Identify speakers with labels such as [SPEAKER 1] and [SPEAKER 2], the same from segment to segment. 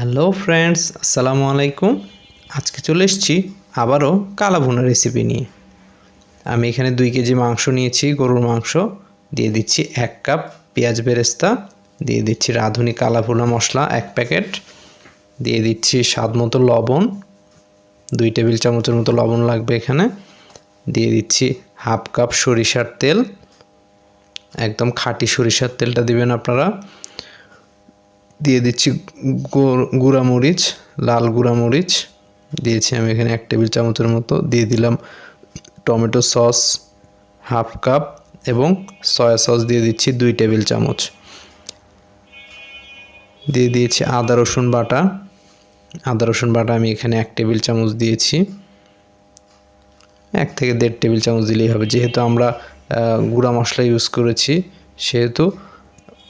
[SPEAKER 1] Hello friends আসসালামু আলাইকুম আজকে চলে এসেছি আবারও কালা ভুনা রেসিপি নিয়ে। আমি এখানে দুই কেজি মাংস নিয়েছি, গরুর মাংস। দিয়ে দিচ্ছি এক কাপ পেঁয়াজ বেরেস্তা। দিয়ে দিচ্ছি রাঁধুনি কালা ভুনা মশলা এক প্যাকেট। দিয়ে দিচ্ছি স্বাদ মতো লবণ। দুই টেবিল চামচের মতো লবণ লাগবে এখানে। দিয়ে দিচ্ছি হাফ কাপ সরিষার তেল। একদম খাঁটি সরিষার তেলটা দিবেন আপনারা। দিয়ে দিচ্ছি গুঁড়া মরিচ লাল গুঁড়া মরিচ দিয়েছি আমি এখানে এক টেবিল চামচের মতো। দিয়ে দিলাম টমেটো সস, হাফ কাপ এবং সয়া সস দিয়ে দিচ্ছি দুই টেবিল চামচ। দিয়ে দিয়েছি আদা, রসুন বাটা। আদা, রসুন বাটা আমি এখানে এক টেবিল চামচ দিয়েছি। এক থেকে দেড় টেবিল চামচ দিলেই হবে। যেহেতু আমরা গুঁড়া মশলা ইউজ করেছি, সেহেতু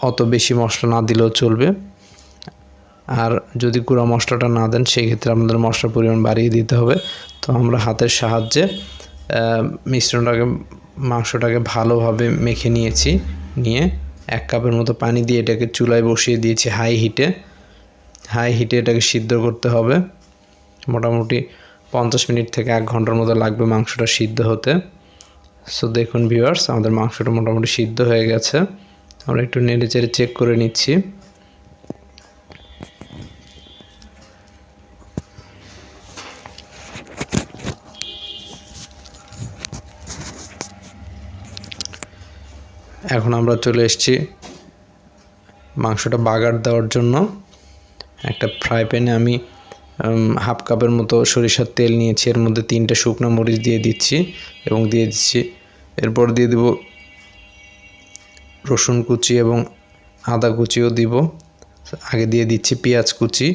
[SPEAKER 1] অত বেশি মশলা না দিলেও চলবে। আর যদি গুঁড়া মশলাটা না দেন, সেই ক্ষেত্রে আপনাদের মশলার পরিমাণ বাড়িয়ে দিতে হবে। তো আমরা হাতের সাহায্যে মিশ্রণটাকে, মাংসটাকে ভালোভাবে মেখে নিয়েছি। নিয়ে এক কাপের মতো পানি দিয়ে এটাকে চুলায় বসিয়ে দিয়েছি হাই হিটে। হাই হিটে এটাকে সিদ্ধ করতে হবে। মোটামুটি পঞ্চাশ মিনিট থেকে এক ঘণ্টার মতো লাগবে মাংসটা সিদ্ধ হতে। সো দেখুন ভিউয়ার্স আমাদের মাংসটা মোটামুটি সিদ্ধ হয়ে গেছে। আমরা একটু নেড়ে চেড়ে চেক করে নিচ্ছি। এখন আমরা চলে এসেছি মাংসটা বাগার দেওয়ার জন্য। একটা ফ্রাই প্যানে আমি হাফ কাপের মতো সরিষার তেল নিয়েছি। এর মধ্যে তিনটে শুকনো মরিচ দিয়ে দিচ্ছি এবং দিয়ে দিচ্ছি। এরপর দিয়ে দেব রসুন কুচি এবং আদা কুচিও দিব। আগে দিয়ে দিচ্ছি পেঁয়াজ কুচি।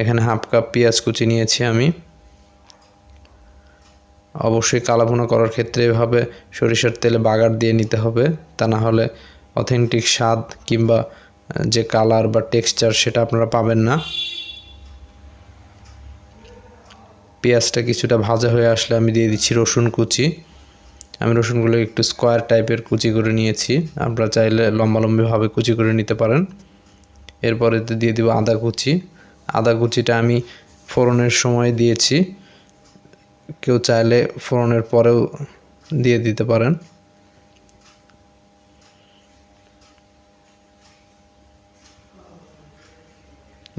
[SPEAKER 1] এখানে হাফ কাপ পেঁয়াজ কুচি নিয়েছি আমি। অবশ্যই কালাভুনা করার ক্ষেত্রে এভাবে সরিষার তেলে বাগার দিয়ে নিতে হবে। তা না হলে অথেন্টিক স্বাদ কিংবা যে কালার বা টেক্সচার সেটা আপনারা পাবেন না। পেঁয়াজটা কিছুটা ভাজা হয়ে আসলে আমি দিয়ে দিচ্ছি রসুন কুচি। আমি রসুনগুলো একটু স্কোয়ার টাইপের কুচি করে নিয়েছি। আপনারা চাইলে লম্বা লম্বালম্বিভাবে কুচি করে নিতে পারেন। এরপরে দিয়ে দিব আদা কুচি। আদা কুচিটা আমি ফোড়নের সময় দিয়েছি। কেউ চাইলে ফোড়নের পরেও দিয়ে দিতে পারেন।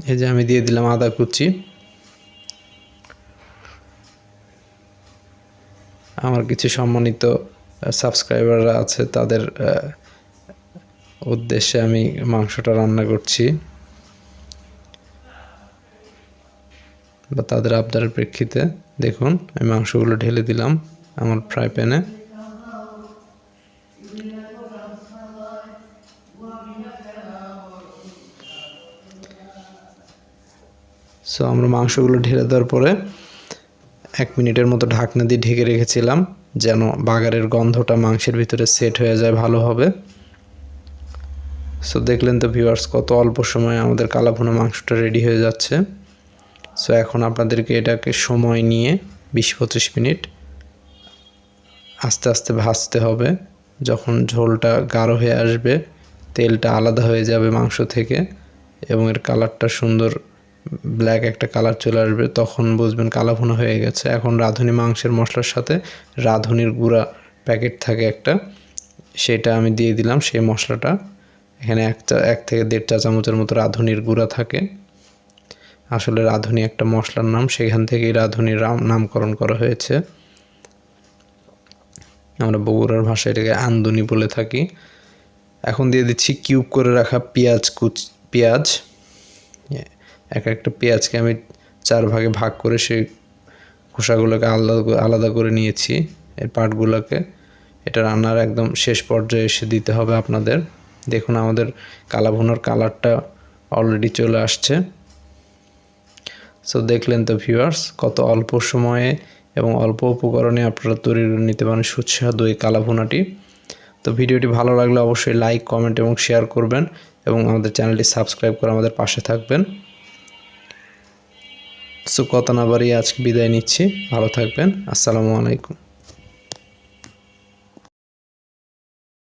[SPEAKER 1] এই যে আমি দিয়ে দিলাম আদা কুচি। আমার কিছু সম্মানিত সাবস্ক্রাইবাররা আছে, তাদের উদ্দেশ্যে আমি মাংসটা রান্না করছি। বা তাদের আবদারের প্রেক্ষিতে। দেখুন, আমি মাংসগুলো ঢেলে দিলাম আমার ফ্রাই প্যানে। সো আমরা মাংসগুলো ঢেলে দেওয়ার পরে এক মিনিটের মতো ঢাকনা দিয়ে ঢেকে রেখেছিলাম, যেন বাগারের গন্ধটা মাংসের ভিতরে সেট হয়ে যায় ভালোভাবে সো দেখলেন তো ভিউয়ার্স কত অল্প সময়ে আমাদের কালাভুনা মাংসটা রেডি হয়ে যাচ্ছে। সো এখন আপনাদেরকে এটাকে সময় নিয়ে বিশ পঁচিশ মিনিট আস্তে আস্তে ভাজতে হবে। যখন ঝোলটা গাঢ় হয়ে আসবে, তেলটা আলাদা হয়ে যাবে মাংস থেকে এবং এর কালারটা সুন্দর ব্ল্যাক একটা কালার চলে আসবে, তখন বুঝবেন কালা ভুনা হয়ে গেছে। এখন রাঁধুনি মাংসের মশলার সাথে রাঁধুনির গুঁড়া প্যাকেট থাকে একটা, সেটা আমি দিয়ে দিলাম। সেই মশলাটা এখানে এক এক থেকে দেড় চা চামচের মতো রাঁধুনির গুঁড়া থাকে। আসলে রাঁধুনি একটা মশলার নাম, সেখান থেকেই রাঁধুনির নামকরণ করা হয়েছে। আমরা বগুড়ার ভাষায় এটাকে আন্দুনি বলে থাকি। এখন দিয়ে দিচ্ছি কিউব করে রাখা পেঁয়াজ কুচ, পেঁয়াজ। এক একটা পেঁয়াজকে আমি চার ভাগে ভাগ করে সেই খোসাগুলোকে আলাদা আলাদা করে নিয়েছি এর পাটগুলোকে। এটা রান্নার একদম শেষ পর্যায়ে এসে দিতে হবে আপনাদের। দেখুন আমাদের কালাভুনার কালারটা অলরেডি চলে আসছে। সো দেখলেন তো ভিউয়ার্স কত অল্প সময়ে এবং অল্প উপকরণে আপনারা তৈরি নিতে পারেন সুস্বাদু এই কালাভুনাটি। তো ভিডিওটি ভালো লাগলে অবশ্যই লাইক কমেন্ট এবং শেয়ার করবেন এবং আমাদের চ্যানেলটি সাবস্ক্রাইব করে আমাদের পাশে থাকবেন। সো কত না বাড়িয়ে আজকে বিদায় নিচ্ছি। ভালো থাকবেন। আসসালামু আলাইকুম।